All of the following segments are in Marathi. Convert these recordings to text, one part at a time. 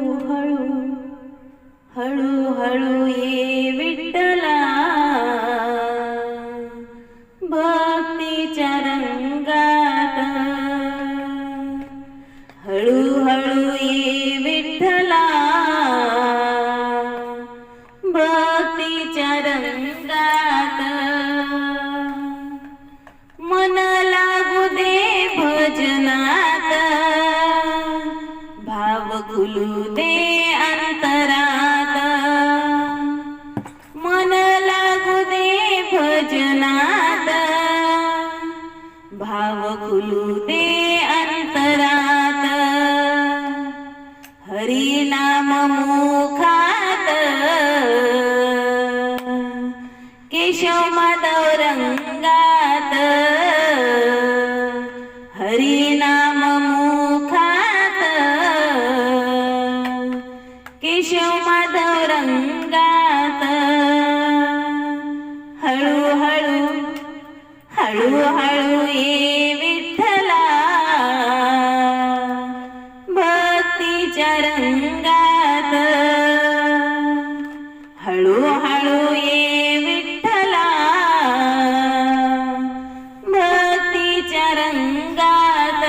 हळू हळू हळू ये विठ्ठला. भक्तीच्या रंगात. हळू हळू ये विठ्ठला. भक्तीच्या रंगात. मन लागू दे भजना भाव खुलू दे अंतरात. हरी नाम मुखात. केशव माधव रंगात. हरी नाम मुखात. केशव माधव रंगात. हळू हळू ये विठ्ठला. भक्तीच्या रंगात. हळू हळू ये विठ्ठला. भक्तीच्या रंगात.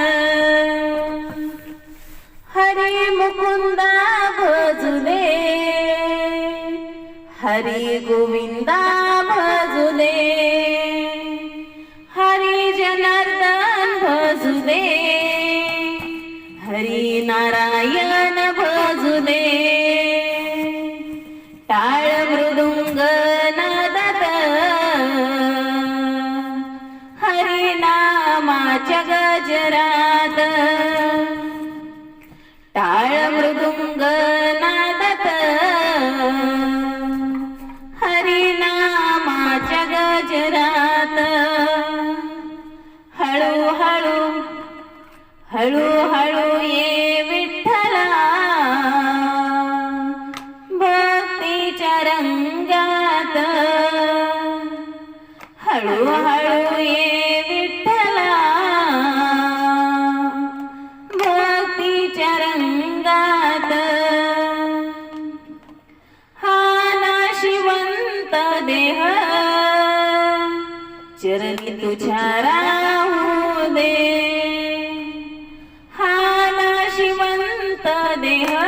हरी मुकुंदा भजुले. हरी गोविंदा भजुले. भजुले हरी नारायण भजुले टाळ मृदुंग नादत. हरी नामाच्या गजरात. टाळ मृदुंग हळूहळू हळू ये विठ्ठला. भक्तीच्या रंगात. हा नाशिवंत देह. चरणी तुझ्या राहू दे. हा नाशिवंत देह.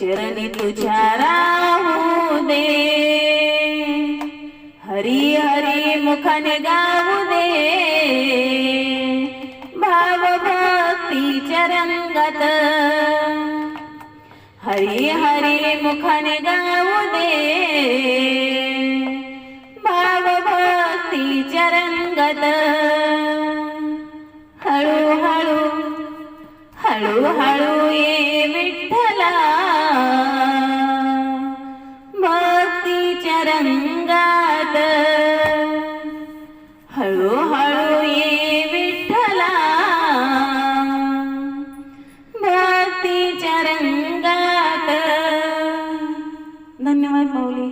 चरणी तुझ्या राहू दे. हरी हरी मुखाने गाऊ दे. भाव भक्तीच्या रंगात हरी हरी मुखाने गाऊ दे. भाव भक्तीच्या रंगात हळू हळू हळू हळू हळूहळू ये विठ्ठला भक्तीच्या रंगात धन्यवाद माऊली